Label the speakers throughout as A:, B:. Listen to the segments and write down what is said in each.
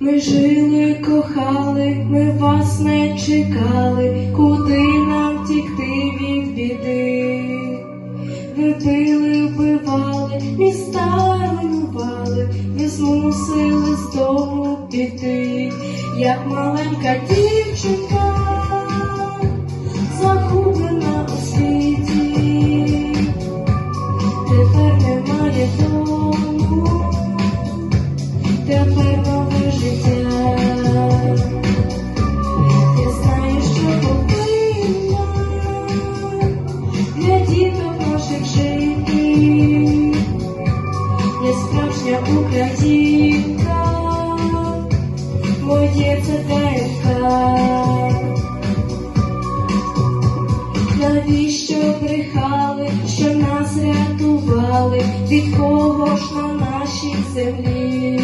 A: Ми жили, кохали, ми вас не чекали, куди нам втікти від біди. Ви пили, вбивали, міста руйнували, ви змусили з дому піти, як маленька дівчинка, українка, моє ДНК. Навіщо брехали, що нас рятували, від кого ж на нашій землі?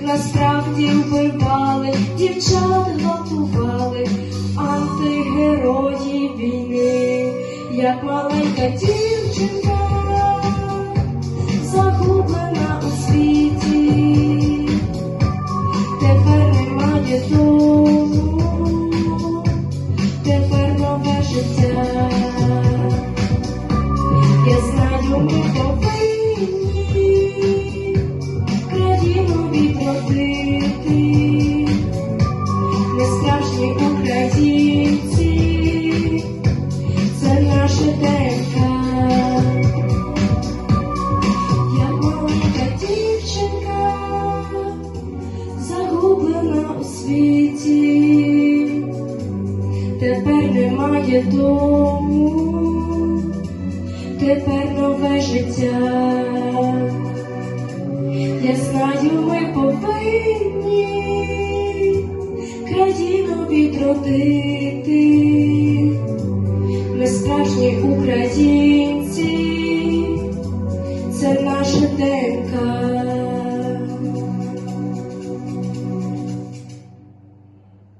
A: Насправді вбивали, дівчат готували, антигерої війни, як маленька дівчинка, загублена у світі, тепер немає дому, тепер нове життя. Я знаю, ми повинні країну відродити.